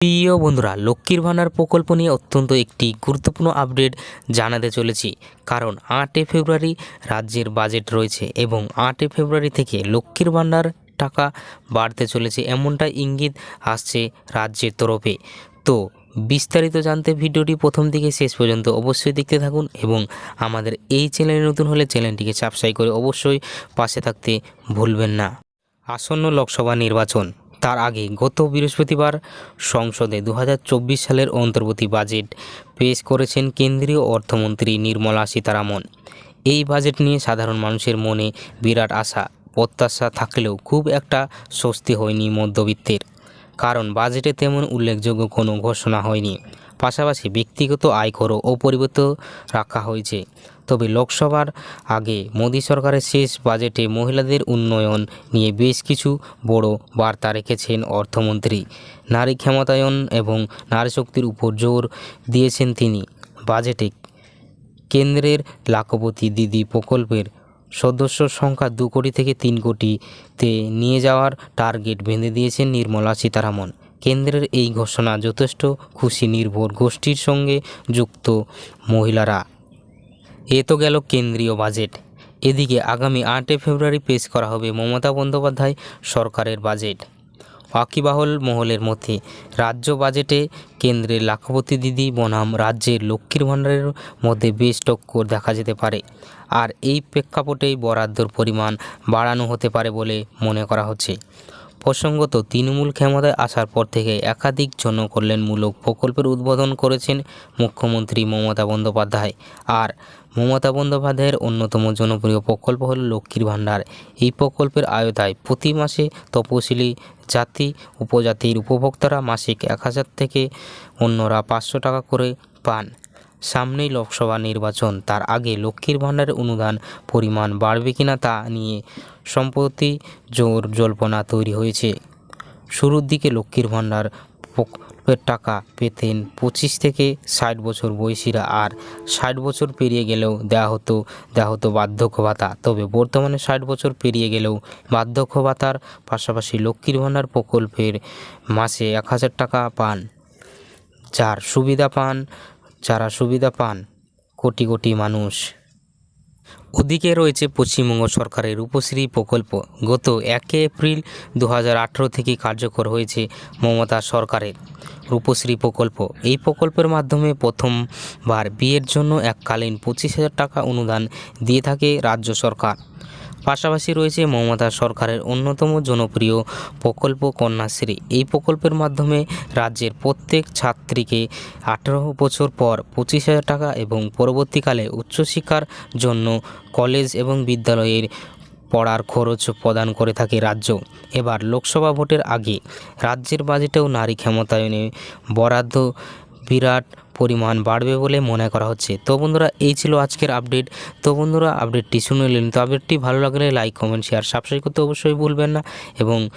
প্রিয় বন্ধুরা, লক্ষ্মীর ভাণ্ডার প্রকল্প নিয়ে অত্যন্ত একটি গুরুত্বপূর্ণ আপডেট জানাতে চলেছি। কারণ আটই ফেব্রুয়ারি রাজ্যের বাজেট রয়েছে এবং আটই ফেব্রুয়ারি থেকে লক্ষ্মীর ভাণ্ডার টাকা বাড়তে চলেছে এমনটা ইঙ্গিত আসছে রাজ্যের তরফে। তো বিস্তারিত জানতে ভিডিওটি প্রথম থেকে শেষ পর্যন্ত অবশ্যই দেখতে থাকুন এবং আমাদের এই চ্যানেলে নতুন হলে চ্যানেলটিকে সাবস্ক্রাইব করে অবশ্যই পাশে থাকতে ভুলবেন না। আসন্ন লোকসভা নির্বাচন। তার আগে গত বৃহস্পতিবার সংসদে দু হাজার চব্বিশ সালের অন্তর্বর্তী বাজেট পেশ করেছেন কেন্দ্রীয় অর্থমন্ত্রী নির্মলা সীতারামন। এই বাজেট নিয়ে সাধারণ মানুষের মনে বিরাট আশা, প্রত্যাশা থাকলেও খুব একটা স্বস্তি হয়নি মধ্যবিত্তের। কারণ বাজেটে তেমন উল্লেখযোগ্য কোনো ঘোষণা হয়নি। পাশাপাশি ব্যক্তিগত আয়করও অপরিবর্তিত রাখা হয়েছে। তবে লোকসভার আগে মোদী সরকারের শেষ বাজেটে মহিলাদের উন্নয়ন নিয়ে বেশ কিছু বড় বার্তা রেখেছেন অর্থমন্ত্রী। নারী ক্ষমতায়ন এবং নারী শক্তির উপর জোর দিয়েছেন তিনি। বাজেটে কেন্দ্রের লাখপতি দিদি প্রকল্পের সদস্য সংখ্যা দু কোটি থেকে তিন কোটিতে নিয়ে যাওয়ার টার্গেট বেঁধে দিয়েছেন নির্মলা সীতারামন। কেন্দ্রের এই ঘোষণা যথেষ্ট খুশি নির্ভর গোষ্ঠীর সঙ্গে যুক্ত মহিলারা। এ তো গেল কেন্দ্রীয় বাজেট। এদিকে আগামী আটই ফেব্রুয়ারি পেশ করা হবে মমতা বন্দ্যোপাধ্যায় সরকারের বাজেট। ওয়াকিবাহল মহলের মধ্যে রাজ্য বাজেটে কেন্দ্রের লাখপতি দিদি বনাম রাজ্যের লক্ষ্মীর ভাণ্ডারের মধ্যে বেশ টক্কর দেখা যেতে পারে। আর এই প্রেক্ষাপটেই বরাদ্দর পরিমাণ বাড়ানো হতে পারে বলে মনে করা হচ্ছে। প্রসঙ্গত, তৃণমূল ক্ষমতায় আসার পর থেকে একাধিক জনকল্যাণমূলক প্রকল্পের উদ্বোধন করেছেন মুখ্যমন্ত্রী মমতা বন্দ্যোপাধ্যায়। আর মমতা বন্দ্যোপাধ্যায়ের অন্যতম জনপ্রিয় প্রকল্প হল লক্ষ্মীর ভাণ্ডার। এই প্রকল্পের আয়তায় প্রতি মাসে তপশিলি জাতি, উপজাতির উপভোক্তারা মাসিক এক হাজার থেকে অন্যরা পাঁচশো টাকা করে পান। সামনেই লোকসভা নির্বাচন। তার আগে লক্ষ্মীর ভাণ্ডারের অনুদান পরিমাণ বাড়বে কিনা তা নিয়ে সম্প্রতি জোর জল্পনা তৈরি হয়েছে। শুরুর দিকে লক্ষ্মীর ভাণ্ডার প্রকল্পের টাকা পেতেন পঁচিশ থেকে ষাট বছর বয়সীরা আর ষাট বছর পেরিয়ে গেলেও দেওয়া হতো দেওয়া হতো বার্ধক্য ভাতা। তবে বর্তমানে ষাট বছর পেরিয়ে গেলেও বার্ধক্য ভাতার পাশাপাশি লক্ষ্মীর ভাণ্ডার প্রকল্পের মাসে এক হাজার টাকা পান। যার সুবিধা পান যারা সুবিধা পান, কোটি কোটি মানুষ। ওদিকে রয়েছে পশ্চিমবঙ্গ সরকারের রূপশ্রী প্রকল্প। গত একে এপ্রিল দু হাজার আঠেরো থেকে কার্যকর হয়েছে মমতা সরকারের রূপশ্রী প্রকল্প। এই প্রকল্পের মাধ্যমে প্রথমবার বিয়ের জন্য এককালীন পঁচিশ হাজার টাকা অনুদান দিয়ে থাকে রাজ্য সরকার। পাশাপাশি রয়েছে মমতা সরকারের অন্যতম জনপ্রিয় প্রকল্প কন্যাশ্রী। এই প্রকল্পের মাধ্যমে রাজ্যের প্রত্যেক ছাত্রীকে আঠেরো বছর পর পঁচিশ হাজার টাকা এবং পরবর্তীকালে উচ্চশিক্ষার জন্য কলেজ এবং বিদ্যালয়ের পড়ার খরচ প্রদান করে থাকে রাজ্য। এবার লোকসভা ভোটের আগে রাজ্যের বাজেটেও নারী ক্ষমতায়নে বরাদ্দ বিরাট পরিমাণ বাড়বে বলে মনে করা হচ্ছে। তো বন্ধুরা, এই ছিল আজকের আপডেট। তো বন্ধুরা, আপডেটটি শুনে নিলেন তো আপডেটটি ভালো লাগলে লাইক, কমেন্ট শেয়ার সাবস্ক্রাইব করতে অবশ্যই ভুলবেন না। এবং